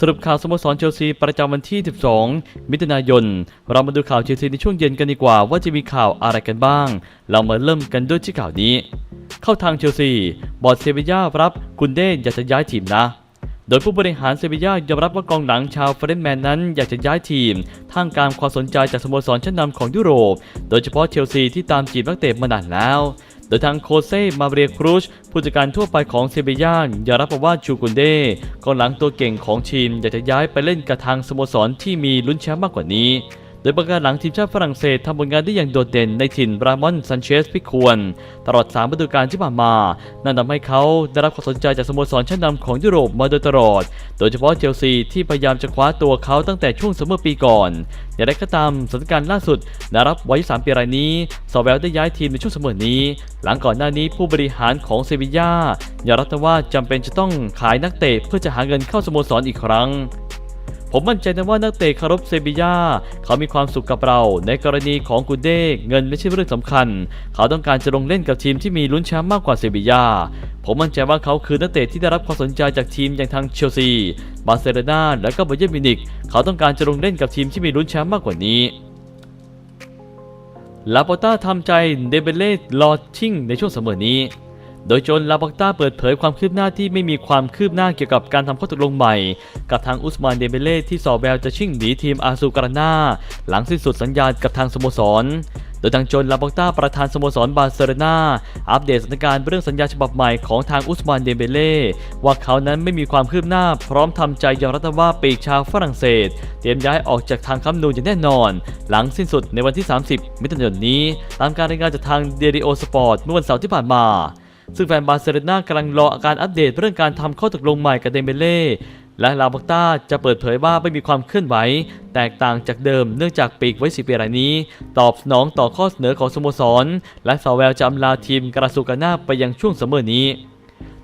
สรุปข่าวสโมสรเชลซีประจำวันที่ 12 มิถุนายน เรามาดูข่าวเชลซีในช่วงเย็นกันดีกว่าว่าจะมีข่าวอะไรกันบ้าง เรามาเริ่มกันด้วยที่ข่าวนี้ เข้าทางเชลซี บอร์ดเซบีย่ารับกุนเด้อยากจะย้ายทีมนะ โดยผู้บริหารเซบีย่ายอมรับว่ากองหลังชาวเฟรนแมนนั้นอยากจะย้ายทีม ท่ามกลางความสนใจจากสโมสรชั้นนำของยุโรป โดยเฉพาะเชลซีที่ตามจีบนักเตะมานานแล้ว โดยทางโคเซ่มาเรียครูชผู้จัดการทั่วไปของเซเบียนยอมรับว่าชูกุนเด้กองหลังตัวเก่งของทีมอยากจะย้ายไปเล่นกับทางสโมสรที่มีลุ้นแชมป์มากกว่านี้ โดยประการหลังทีมชาติฝรั่งเศสทำผลงานได้อย่างโดดเด่นในถิ่นรามอนซันเชสพิควรตลอด3ฤดูกาลที่ผ่านมา นั่นทำให้เขาได้รับความสนใจจากสโมสรชั้นนำของยุโรปมาโดยตลอด โดยเฉพาะเชลซีที่พยายามจะคว้าตัวเขาตั้งแต่ช่วงซัมเมอร์ปีก่อนอย่างไรก็ตามสถานการณ์ล่าสุดนารับวัย3ปีรายนี้ซอแวลได้ย้ายทีมในช่วงซัมเมอนี้ หลังก่อนหน้านี้ผู้บริหารของเซบีย่ายอมรับว่าจำเป็นจะต้องขายนักเตะเพื่อจะหาเงินเข้าสโมสรอีกครั้ง ผมมั่นใจนะว่านักเตะคารบเซบียาเขามีความสุขกับเรา ในกรณีของกูเด้เงินไม่ใช่เรื่องสำคัญ เขาต้องการจะลงเล่นกับทีมที่มีลุ้นแชมป์มากกว่าเซบียาผมมั่นใจว่าเขาคือนักเตะที่ได้รับความสนใจจากทีมอย่างทางเชลซี บาร์เซโลนาและก็บาเยิร์นมิวนิกเขาต้องการจะลงเล่นกับทีมที่มีลุ้นแชมป์มากกว่านี้ลาโปต้าทำใจเดเบเล่รอชิ่งในช่วงเสมอนี้ โดยโจนลาบักต้าเปิดเผยความคืบหน้าที่ไม่มีความคืบหน้าเกี่ยวกับการทำข้อตกลงใหม่ กับทางอุสมานเดเบเล่ที่สอแววจะชิ่งหนีทีมอาซูการานาหลังสิ้นสุดสัญญากับทางสโมสรโดยทางโจนลาบักต้าประธานสโมสรบาร์เซโลนาอัปเดตสถานการณ์เรื่องสัญญาฉบับใหม่ของทางอุสมานเดเบเล่ว่าเขานั้นไม่มีความคืบหน้า พร้อมทำใจยอมรับว่าปีกชาวฝรั่งเศส เตรียมย้ายออกจากทางคัมนูนอย่างแน่นอน หลังสิ้นสุดในวันที่ 30 มิถุนายนนี้ ตามการรายงานจากทางเดริโอสปอร์ตเมื่อวันเสาร์ที่ผ่านมา ซึ่งแฟนบาร์เซโลนากำลังรออาการอัปเดตเรื่องการทำข้อตกลงใหม่กับเดมเบเล่และลาบักต้าจะเปิดเผยว่าไม่มีความเคลื่อนไหว แตกต่างจากเดิมเนื่องจากปีกไว้สิปีรายนี้ ตอบสนองต่อข้อเสนอของสโมสร และสาวแววจะอำลาทีมกราซูกาน่าไปยังช่วงซัมเมอร์นี้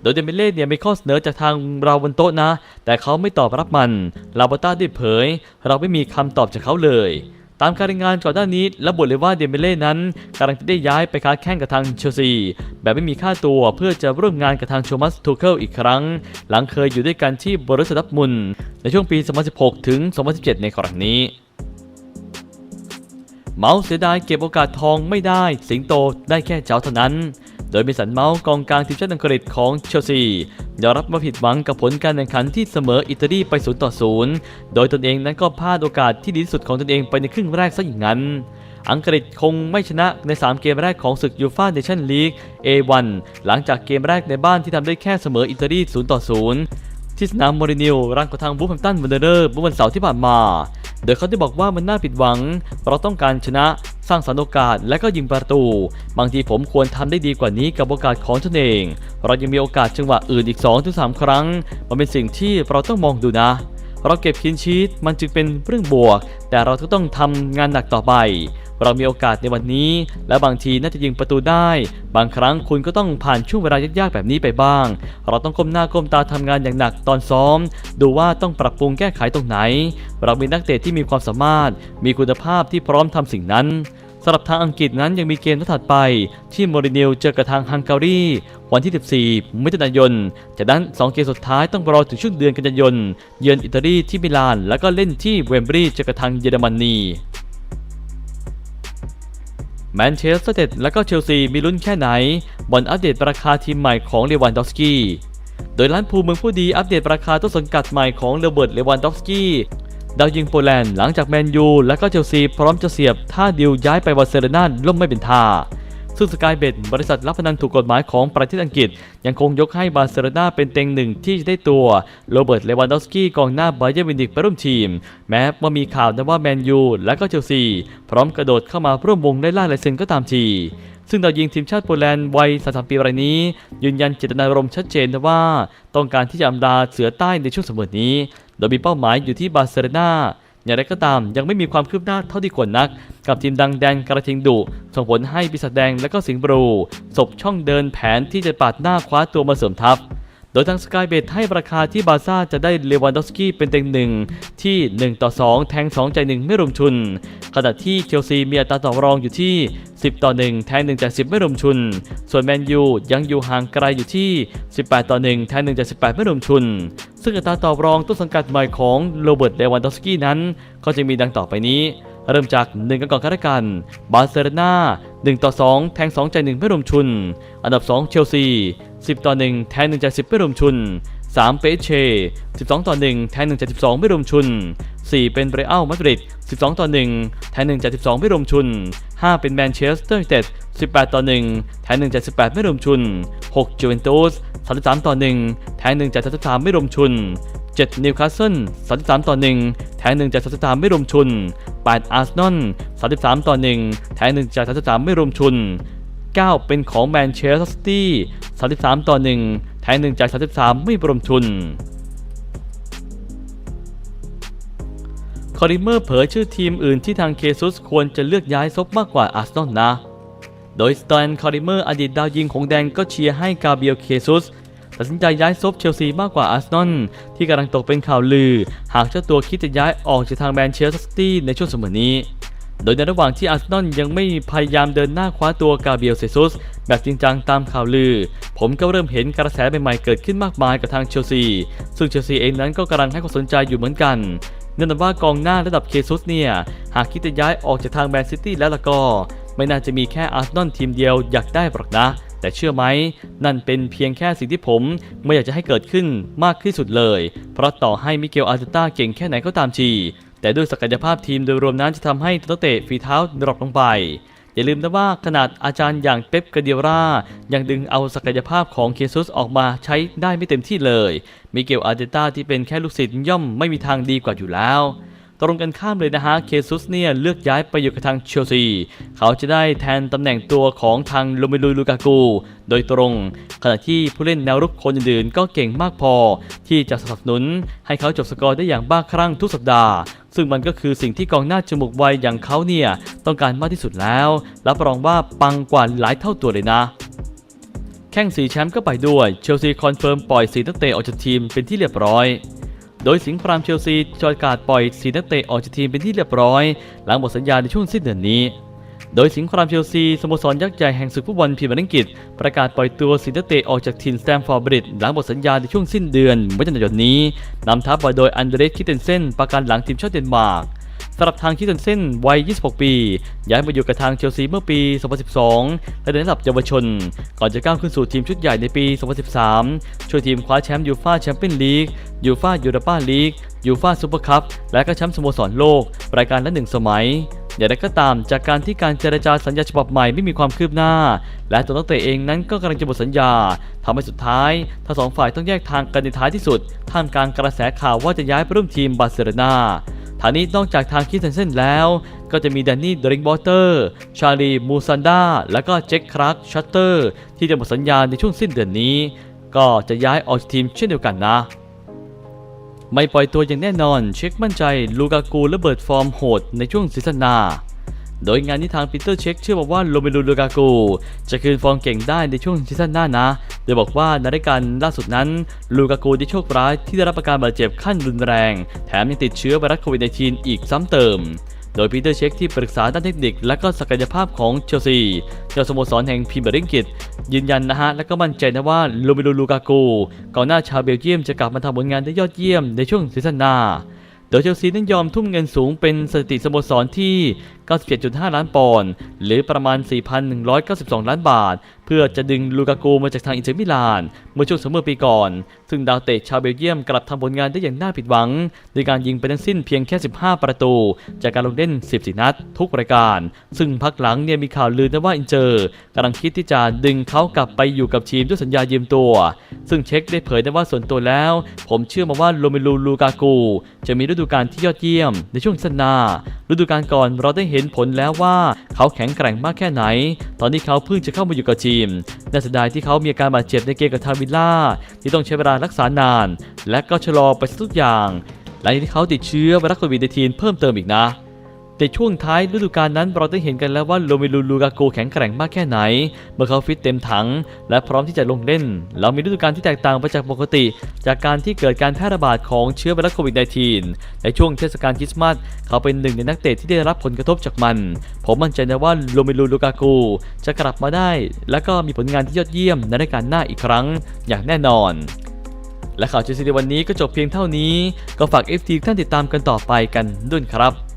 โดยเดเมเล่เนี่ยมีข้อเสนอจากทางเราบนโต๊ะนะ แต่เขาไม่ตอบรับมัน ลาบาต้าได้เผย เราไม่มีคำตอบจากเขาเลย ตามการรายงานก่อนหน้านี้ระบุเลยว่าเดเมเล่นั้นกำลังจะได้ย้ายไปค้าแข่งกับทางเชลซี แบบไม่มีค่าตัวเพื่อจะร่วมงานกับทางโชมัสทูเคิลอีกครั้ง หลังเคยอยู่ด้วยกันที่บริษัทดับมุนในช่วงปี 2016 ถึง 2017 ในครั้งนี้เมาส์เสียดายเก็บโอกาสทองไม่ได้ สิงโตได้แค่เจ้าเท่านั้น โดยมีสันเมาส์กองกลางทีมชาติอังกฤษของเชลซียอมรับว่าผิดหวังกับผลการแข่งขันที่เสมออิตาลีไป0ต่อ0โดยตนเองนั้นก็พลาดโอกาสที่ดีที่สุดของตนเองไปในครึ่งแรกซะอย่างนั้น อังกฤษคงไม่ชนะใน 3 เกมแรกของศึกยูฟ่าเนชั่นลีก A1 หลังจากเกมแรกในบ้านที่ทำได้แค่เสมออิตาลี0ต่อ0ที่สนามโมรินิลรังกับทางบูฟแฮมตันวันเดอร์เมื่อวันเสาร์ที่ผ่านมา โดยเขาได้บอกว่ามันน่าผิดหวัง เราต้องการชนะสร้างสรรค์โอกาสและก็ยิงประตู บางทีผมควรทำได้ดีกว่านี้กับโอกาสของตนเอง เรายังมีโอกาสจังหวะอื่นอีก 2-3 ครั้ง มันเป็นสิ่งที่เราต้องมองดูนะ เราเก็บคินชีตมันจึงเป็นเรื่องบวก แต่เราก็ต้องทำงานหนักต่อไป เรามีโอกาสในวันนี้ และบางทีน่าจะยิงประตูได้ บางครั้งคุณก็ต้องผ่านช่วงเวลายากๆแบบนี้ไปบ้าง เราต้องก้มหน้าก้มตาทำงานอย่างหนักตอนซ้อม ดูว่าต้องปรับปรุงแก้ไขตรงไหน เรามีนักเตะที่มีความสามารถ มีคุณภาพที่พร้อมทำสิ่งนั้น สำหรับทางอังกฤษนั้นยังมีเกมนัดถัดไป ที่โมริเนลเจอกับทางฮังการีวันที่ 14 มิถุนายน จากนั้น 2 เกมสุดท้ายต้องรอถึงช่วงเดือนกันยายน เยือนอิตาลีที่มิลาน แล้วก็เล่นที่เวมบรีย์เจอกับทางเยอรมนีแมนเชสเตอร์เดและก็เชลซีมีลุ้นแค่ไหน บอลอัปเดตราคาทีมใหม่ของเลวันดอฟสกี้ โดยร้านภูเมืองผู้ดีอัปเดตราคาต้นสังกัดใหม่ของเลเบิร์ตเลวันดอฟสกี้ ดาวยิงโปแลนด์หลังจากแมนยูและก็เชลซีพร้อมจะเสียบท่าดิวย้ายไปบาร์เซโลนาล่มไม่เป็นท่า ซึ่งสกายเบดบริษัทรับพนันถูกกฎหมายของประเทศอังกฤษ ยังคงยกให้บาร์เซโลนาเป็นเต็งหนึ่งที่จะได้ตัวโรเบิร์ตเลวันดอฟสกี้กองหน้าบาเยอร์มิวนิกไปร่วมทีม แม้ว่ามีข่าวนะว่าแมนยูและก็เชลซี พร้อมกระโดดเข้ามาร่วมวงได้ล่าลายเซ็นก็ตามทีซึ่งดาวยิงทีมชาติโปแลนด์วัย 33 ปีรายนี้ ยืนยันเจตนารมณ์ชัดเจนว่า ต้องการที่จะอำลาเสือใต้ในช่วงเสมอนี้ โดยมีเป้าหมายอยู่ที่บาร์เซโลนาอย่างไรก็ตามยังไม่มีความคืบหน้าเท่าที่ควรนัก กับทีมดังแดนกระทิงดุส่งผลให้ปีศาจแดงและก็สิงห์บลูสบช่องเดินแผนที่จะปาดหน้าคว้าตัวมาเสริมทัพ โดยทางสกายเบดให้ราคาที่บาซ่าจะได้เลวันดอฟสกี้เป็นเต็งหนึ่งที่ 1 ต่อ 2 แทง 2 ใจ 1 ไม่รวมชุน ขณะที่เชลซีมีอัตราต่อรองอยู่ที่ 10 ต่อ 1 แทง1จาก10 ไม่รวมชุน ส่วนแมนยูยังอยู่ห่างไกลอยู่ที่ 18 ต่อ 1 แทง1จาก18 ไม่รวมชุน ซึ่งอัตราต่อรองต้นสังกัดใหม่ของโรเบิร์ตเลวันดอฟสกี้นั้น ก็จะมีดังต่อไปนี้ เริ่มจาก 1 กันก่อนกันละกันบาร์เซโลนา 1 ต่อ 2 แทง 2 ใจาย1ไม่รวมชุน อันดับ 2 เชลซี 10 ต่อ 1 แทง1จาก10 ไม่รวมชุน 3 เปเช 12 ต่อ 1 แทง1จาก12 ไม่รวมชุน 4 เป็นเรอัลมาดริด 12 ต่อ 1 แทง1จาก12 ไม่รวมชุน 5 เป็นแมนเชสเตอร์ยูไนเต็ด 18 ต่อ 1 แทง1จาก18 ไม่รวมชุน 6 จูเวนตุส 33 ต่อ 1 แทง1จาก33 ไม่รวมชุน 7 นิวคาสเซิล 33 ต่อ 1 แทง1จาก33 ไม่รวมชุน 8 อาร์เซนอล 33 ต่อ 1 แทง1จาก33 ไม่รวมชุน 9 เป็นของแมนเชสเตอร์ซิตี้ 33 ต่อ 1 แทง1จาก33 ไม่รวมชุนคอริเมอร์เผยชื่อทีมอื่นที่ทางเคซุสควรจะเลือกย้ายซบมากกว่าอาร์เซนอลนะ โดยสแตนคอริเมอร์อดีตดาวยิงของแดงก็เชียร์ให้กาเบรียลเคซุส ตัดสินใจย้ายซบเชลซีมากกว่าอาร์เซนอลที่กำลังตกเป็นข่าวลือ หากเจ้าตัวคิดจะย้ายออกจากทางแมนเชสเตอร์ซิตี้ในช่วงเสมอนี้ โดยในระหว่างที่อาร์เซนอลยังไม่พยายามเดินหน้าคว้าตัวกาเบรียลเซซุสแบบจริงจังตามข่าวลือ ผมก็เริ่มเห็นกระแสใหม่ๆเกิดขึ้นมากมายกับทางเชลซี ซึ่งเชลซีเองนั้นก็กำลังให้ความสนใจอยู่เหมือนกันเนื่องจากว่ากองหน้าระดับเคซุสเนี่ย หากคิดจะย้ายออกจากทางแมนซิตี้แล้วล่ะก็ ไม่น่าจะมีแค่อาร์เซนอลทีมเดียวอยากได้หรอกนะ แต่เชื่อไหมนั่นเป็นเพียงแค่สิ่งที่ผมไม่อยากจะให้เกิดขึ้นมากที่สุดเลย เพราะต่อให้มิเกลอาร์เตต้าเก่งแค่ไหนก็ตามทีแต่ด้วยศักยภาพทีมโดยรวมนั้นจะทำให้ตัวนักเตะฝีเท้าดรอปลงไป อย่าลืมนะว่าขนาดอาจารย์อย่างเป๊ปกาเดียรายังดึงเอาศักยภาพของเคซุสออกมาใช้ได้ไม่เต็มที่เลย มิเกลอาร์เตต้าที่เป็นแค่ลูกศิษย์ย่อมไม่มีทางดีกว่าอยู่แล้ว ตรงกันข้ามเลยนะฮะ เคซุสเนี่ยเลือกย้ายไปอยู่กับทางเชลซี เขาจะได้แทนตำแหน่งตัวของทางโรเมลูลูกากู โดยตรง ขณะที่ผู้เล่นแนวรุกคนอื่นๆก็เก่งมากพอ ที่จะสนับสนุนให้เขาจบสกอร์ได้อย่างบ้าคลั่งทุกสัปดาห์ซึ่งมันก็คือสิ่งที่กองหน้าจมูกไวอย่างเขาเนี่ยต้องการมากที่สุดแล้วรับรองว่าปังกว่าหลายเท่าตัวเลยนะแข่งสีแชมป์ก็ไปด้วย เชลซีคอนเฟิร์มปล่อยสีนักเตะออกจากทีมเป็นที่เรียบร้อย โดยสิงห์พรามเชลซีจอยการปล่อยสีนักเตะออกจากทีมเป็นที่เรียบร้อย หลังหมดสัญญาในช่วงสิ้นเดือนนี้ โดยสิงห์พรามเชลซีสโมสรยักษ์ใหญ่แห่งศึกฟุตบอลพรีเมียร์ลีกอังกฤษ ประกาศปล่อยตัวสีนักเตะออกจากทีมสแตมฟอร์บริดจ์หลังหมดสัญญาในช่วงสิ้นเดือนมิถุนายนนี้นำทัพไปโดยอันเดรสคิเทนเซนประกันหลังทีมชาติเดนมาร์ก สำหรับทางคิดเซนเซ่นวัย 26 ปี ย้ายมาอยู่กับทางเชลซีเมื่อปี 2012 และในระดับเยาวชน ก่อนจะก้าวขึ้นสู่ทีมชุดใหญ่ในปี 2013 ช่วยทีมคว้าแชมป์ยูฟ่าแชมเปี้ยนลีกยูฟ่ายูโรปาลีกยูฟ่าซูเปอร์คัพและก็แชมป์สโมสรโลก รายการละหนึ่งสมัยอย่างไรก็ตามจากการที่การเจรจาสัญญาฉบับใหม่ไม่มีความคืบหน้า และตัวนักเตะเองนั้นก็กำลังจะหมดสัญญาทำให้สุดท้ายทั้งสองฝ่ายต้องแยกทางกันในท้ายที่สุด ท่ามกลางกระแสข่าวว่าจะย้ายไปร่วมทีมบาร์เซโลนา ทางนี้นอกจากทางคิสเซนเซนแล้ว ก็จะมีแดนนี่เดริงบอเตอร์ชาลีมูซันดาและก็เจ็คครักชัตเตอร์ที่จะหมดสัญญาในช่วงสิ้นเดือนนี้ ก็จะย้ายออกจากทีมเช่นเดียวกันนะ ไม่ปล่อยตัวอย่างแน่นอน เช็คมั่นใจลูกากูระเบิดฟอร์มโหดในช่วงซีซั่นหน้า โดยงานนี้ทางปีเตอร์เช็คเชื่อบอกว่าโรเมลูลูกากูจะคืนฟอร์มเก่งได้ในช่วงซีซั่นหน้านะ โดยบอกว่าในรายการล่าสุดนั้นลูกากูได้โชคร้ายที่ได้รับอาการบาดเจ็บขั้นรุนแรง แถมยังติดเชื้อไวรัสโควิด -19 อีกซ้ำเติมโดยปีเตอร์เช็คที่ปรึกษาด้านเทคนิคและก็ศักยภาพของเชลซีเจ้าสโมสรแห่งพรีเมียร์ลีกอังกฤษยืนยันนะฮะ และก็มั่นใจนะว่าโรเมลูลูกากูกองหน้าชาวเบลเยียมจะกลับมาทำผลงานได้ยอดเยี่ยมในช่วงซีซั่นหน้า โดยเชลซีนั้นยอมทุ่มเงินสูงเป็นสถิติสโมสรที่ 97.5 ล้านปอนด์หรือประมาณ 4,192 ล้านบาท พื่อจะดึงลูกากูมาจากทางอินเตอร์มิลาน เมื่อช่วงซัมอปีก่อน ซึ่งดาวเตะชาวเบลเยียมกลับทำผลงานได้อย่างน่าผิดหวังโดยการยิงไปทั้งสิ้นเพียงแค่ 15 ประตู จากการลงเล่น 14 นัด ทุกรายการ ซึ่งพักหลังเนี่ยมีข่าวลือนะว่าอินเตอร์กำลังคิดที่จะดึงเขากลับไปอยู่กับทีมด้วยสัญญายืมตัว ซึ่งเช็คได้เผยได้ว่าส่วนตัวแล้ว ผมเชื่อมาว่าโรเมลูลูกากู จะมีฤดูกาลที่ยอดเยี่ยมในช่วงสันนา ฤดูกาลก่อนเราได้เห็นผลแล้วว่าเขาแข็งแกร่งมากแค่ไหน ตอนนี้เขาเพิ่งจะเข้ามาอยู่กับทีมน่าเสียดายที่เขามีอาการบาดเจ็บในเกมกับทาวิลล่าที่ต้องใช้เวลารักษานาน และก็ชะลอไปทุกอย่างหลังจากที่เขาติดเชื้อไวรัสโควิด -19 เพิ่มเติมอีกนะ แต่ช่วงท้ายฤดูกาลนั้นเราได้เห็นกันแล้วว่าโรเมลูลูกาโกแข็งแกร่งมากแค่ไหน เมื่อเขาฟิตเต็มถัง และพร้อมที่จะลงเล่น เรามีฤดูกาลที่แตกต่างไปจากปกติ จากการที่เกิดการแพร่ระบาดของเชื้อไวรัสโควิด -19 ในช่วงเทศกาลคริสต์มาสเขาเป็นหนึ่งในนักเตะที่ได้รับผลกระทบจากมัน ผมมั่นใจนะว่าโรเมลูลูกาโกจะกลับมาได้ และก็มีผลงานที่ยอดเยี่ยมในรายการหน้าอีกครั้ง อย่างแน่นอนและข่าวเชลซีในวันนี้ก็จบเพียงเท่านี้ ก็ฝาก FT ท่านติดตามกันต่อไปกันด้วยครับ